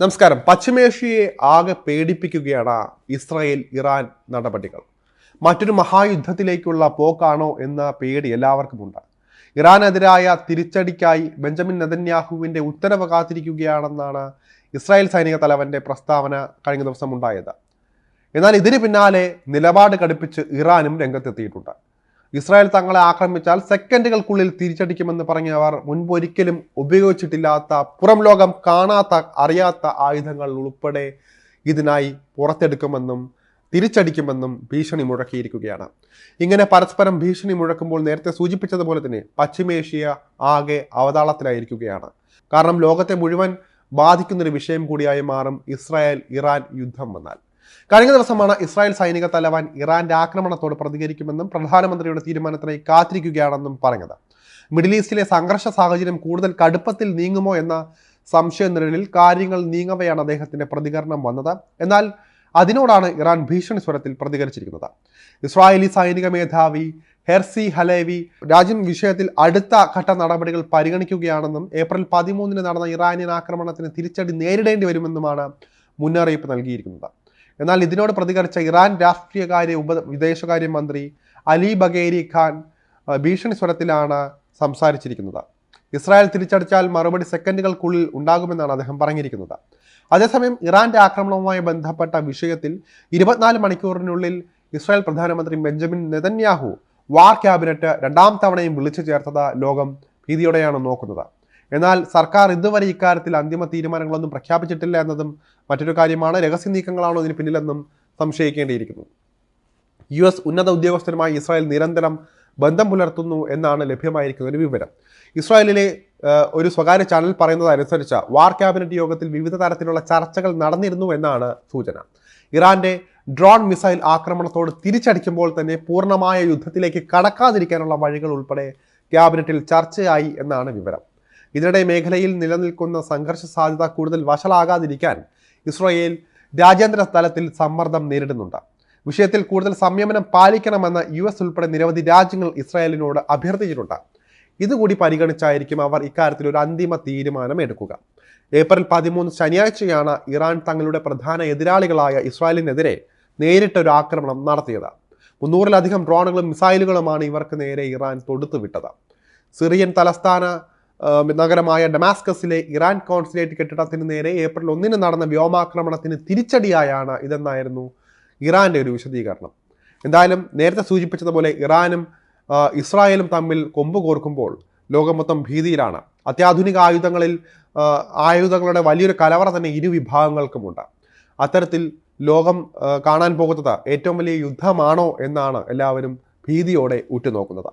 നമസ്കാരം. പശ്ചിമേഷ്യയെ ആകെ പേടിപ്പിക്കുകയാണ് Israel Iran നടപടികൾ. മറ്റൊരു മഹായുദ്ധത്തിലേക്കുള്ള പോക്കാണോ എന്ന പേടി എല്ലാവർക്കും എല്ലാവർക്കുമുണ്ട്. ഇറാനെതിരായ തിരിച്ചടിക്കായി ബെഞ്ചമിൻ നെതന്യാഹുവിന്റെ ഉത്തരവ് കാത്തിരിക്കുകയാണെന്നാണ് ഇസ്രായേൽ സൈനിക തലവന്റെ പ്രസ്താവന കഴിഞ്ഞ ദിവസം ഉണ്ടായത്. എന്നാൽ ഇതിന് പിന്നാലെ നിലപാട് കടുപ്പിച്ച് ഇറാനും രംഗത്തെത്തിയിട്ടുണ്ട്. ഇസ്രായേൽ തങ്ങളെ ആക്രമിച്ചാൽ സെക്കൻഡുകൾക്കുള്ളിൽ തിരിച്ചടിക്കുമെന്ന് പറഞ്ഞവർ മുൻപൊരിക്കലും ഉപയോഗിച്ചിട്ടില്ലാത്ത പുറം ലോകം കാണാത്ത അറിയാത്ത ആയുധങ്ങൾ ഉൾപ്പെടെ ഇതിനായി പുറത്തെടുക്കുമെന്നും തിരിച്ചടിക്കുമെന്നും ഭീഷണി മുഴക്കിയിരിക്കുകയാണ്. ഇങ്ങനെ പരസ്പരം ഭീഷണി മുഴക്കുമ്പോൾ നേരത്തെ സൂചിപ്പിച്ചതുപോലെ തന്നെ പശ്ചിമേഷ്യ ആകെ അവതാളത്തിലായിരിക്കുകയാണ്. കാരണം ലോകത്തെ മുഴുവൻ ബാധിക്കുന്നൊരു വിഷയം കൂടിയായി മാറും ഇസ്രായേൽ ഇറാൻ യുദ്ധം വന്നാൽ. കഴിഞ്ഞ ദിവസമാണ് ഇസ്രായേൽ സൈനിക തലവൻ ഇറാന്റെ ആക്രമണത്തോട് പ്രതികരിക്കുമെന്നും പ്രധാനമന്ത്രിയുടെ തീരുമാനത്തിനായി കാത്തിരിക്കുകയാണെന്നും പറഞ്ഞത്. മിഡിൽ ഈസ്റ്റിലെ സംഘർഷ സാഹചര്യം കൂടുതൽ കടുപ്പത്തിൽ നീങ്ങുമോ എന്ന സംശയ നിഴലിൽ കാര്യങ്ങൾ നീങ്ങവെയാണ് അദ്ദേഹത്തിന്റെ പ്രതികരണം വന്നത്. എന്നാൽ അതിനോടാണ് ഇറാൻ ഭീഷണി സ്വരത്തിൽ പ്രതികരിച്ചിരിക്കുന്നത്. ഇസ്രായേലി സൈനിക മേധാവി ഹെർസി ഹലേവി രാജ്യം വിഷയത്തിൽ അടുത്ത ഘട്ട നടപടികൾ പരിഗണിക്കുകയാണെന്നും ഏപ്രിൽ പതിമൂന്നിന് നടന്ന ഇറാനിയൻ ആക്രമണത്തിന് തിരിച്ചടി നേരിടേണ്ടി വരുമെന്നുമാണ് മുന്നറിയിപ്പ് നൽകിയിരിക്കുന്നത്. എന്നാൽ ഇതിനോട് പ്രതികരിച്ച ഇറാൻ രാഷ്ട്രീയകാര്യ ഉപ വിദേശകാര്യമന്ത്രി അലി ബഗേരി ഖാൻ ഭീഷണി സ്വരത്തിലാണ് സംസാരിച്ചിരിക്കുന്നത്. ഇസ്രായേൽ തിരിച്ചടിച്ചാൽ മറുപടി സെക്കൻഡുകൾക്കുള്ളിൽ ഉണ്ടാകുമെന്നാണ് അദ്ദേഹം പറഞ്ഞിരിക്കുന്നത്. അതേസമയം ഇറാന്റെ ആക്രമണവുമായി ബന്ധപ്പെട്ട വിഷയത്തിൽ ഇരുപത്തിനാല് മണിക്കൂറിനുള്ളിൽ ഇസ്രായേൽ പ്രധാനമന്ത്രി ബെഞ്ചമിൻ നെതന്യാഹു വാർ ക്യാബിനറ്റ് രണ്ടാം തവണയും വിളിച്ചു ചേർത്തത് ലോകം ഭീതിയോടെയാണ് നോക്കുന്നത്. എന്നാൽ സർക്കാർ ഇതുവരെ ഇക്കാര്യത്തിൽ അന്തിമ തീരുമാനങ്ങളൊന്നും പ്രഖ്യാപിച്ചിട്ടില്ല എന്നതും മറ്റൊരു കാര്യമാണ്. രഹസ്യ നീക്കങ്ങളാണോ ഇതിന് പിന്നിലെന്നും സംശയിക്കേണ്ടിയിരിക്കുന്നു. യു എസ് ഉന്നത ഉദ്യോഗസ്ഥരുമായി ഇസ്രായേൽ നിരന്തരം ബന്ധം പുലർത്തുന്നു എന്നാണ് ലഭ്യമായിരിക്കുന്ന ഒരു വിവരം. ഇസ്രായേലിലെ ഒരു സ്വകാര്യ ചാനൽ പറയുന്നതനുസരിച്ച് വാർ ക്യാബിനറ്റ് യോഗത്തിൽ വിവിധ തരത്തിലുള്ള ചർച്ചകൾ നടന്നിരുന്നു എന്നാണ് സൂചന. ഇറാന്റെ ഡ്രോൺ മിസൈൽ ആക്രമണത്തോട് തിരിച്ചടിക്കുമ്പോൾ തന്നെ പൂർണമായ യുദ്ധത്തിലേക്ക് കടക്കാതിരിക്കാനുള്ള വഴികൾ ഉൾപ്പെടെ ക്യാബിനറ്റിൽ ചർച്ചയായി എന്നാണ് വിവരം. ഇതിനിടെ മേഖലയിൽ നിലനിൽക്കുന്ന സംഘർഷ സാധ്യത കൂടുതൽ വഷളാകാതിരിക്കാൻ ഇസ്രായേൽ രാജ്യാന്തര തലത്തിൽ സമ്മർദ്ദം നേരിടുന്നുണ്ട്. വിഷയത്തിൽ കൂടുതൽ സംയമനം പാലിക്കണമെന്ന് യു എസ് ഉൾപ്പെടെ നിരവധി രാജ്യങ്ങൾ ഇസ്രായേലിനോട് അഭ്യർത്ഥിച്ചിട്ടുണ്ട്. ഇതുകൂടി പരിഗണിച്ചായിരിക്കും അവർ ഇക്കാര്യത്തിൽ ഒരു അന്തിമ തീരുമാനം എടുക്കുക ഏപ്രിൽ പതിമൂന്ന് ശനിയാഴ്ചയാണ് ഇറാൻ തങ്ങളുടെ പ്രധാന എതിരാളികളായ ഇസ്രായേലിനെതിരെ നേരിട്ടൊരു ആക്രമണം നടത്തിയത്. മുന്നൂറിലധികം ഡ്രോണുകളും മിസൈലുകളുമാണ് ഇവർക്ക് നേരെ ഇറാൻ തൊടുത്തുവിട്ടത്. സിറിയൻ തലസ്ഥാന നഗരമായ ഡമാസ്കസിലെ ഇറാൻ കോൺസുലേറ്റ് കെട്ടിടത്തിന് നേരെ ഏപ്രിൽ ഒന്നിന് നടന്ന വ്യോമാക്രമണത്തിന് തിരിച്ചടിയായാണ് ഇതെന്നായിരുന്നു ഇറാന്റെ ഒരു വിശദീകരണം. എന്തായാലും നേരത്തെ സൂചിപ്പിച്ചതുപോലെ ഇറാനും ഇസ്രായേലും തമ്മിൽ കൊമ്പ് കോർക്കുമ്പോൾ ലോകം മൊത്തം ഭീതിയിലാണ്. അത്യാധുനിക ആയുധങ്ങളിൽ ആയുധങ്ങളുടെ വലിയൊരു കലവറ തന്നെ ഇരു വിഭാഗങ്ങൾക്കുമുണ്ട്. അത്തരത്തിൽ ലോകം കാണാൻ പോകുന്നത് ഏറ്റവും വലിയ യുദ്ധമാണോ എന്നാണ് എല്ലാവരും ഭീതിയോടെ ഉറ്റുനോക്കുന്നത്.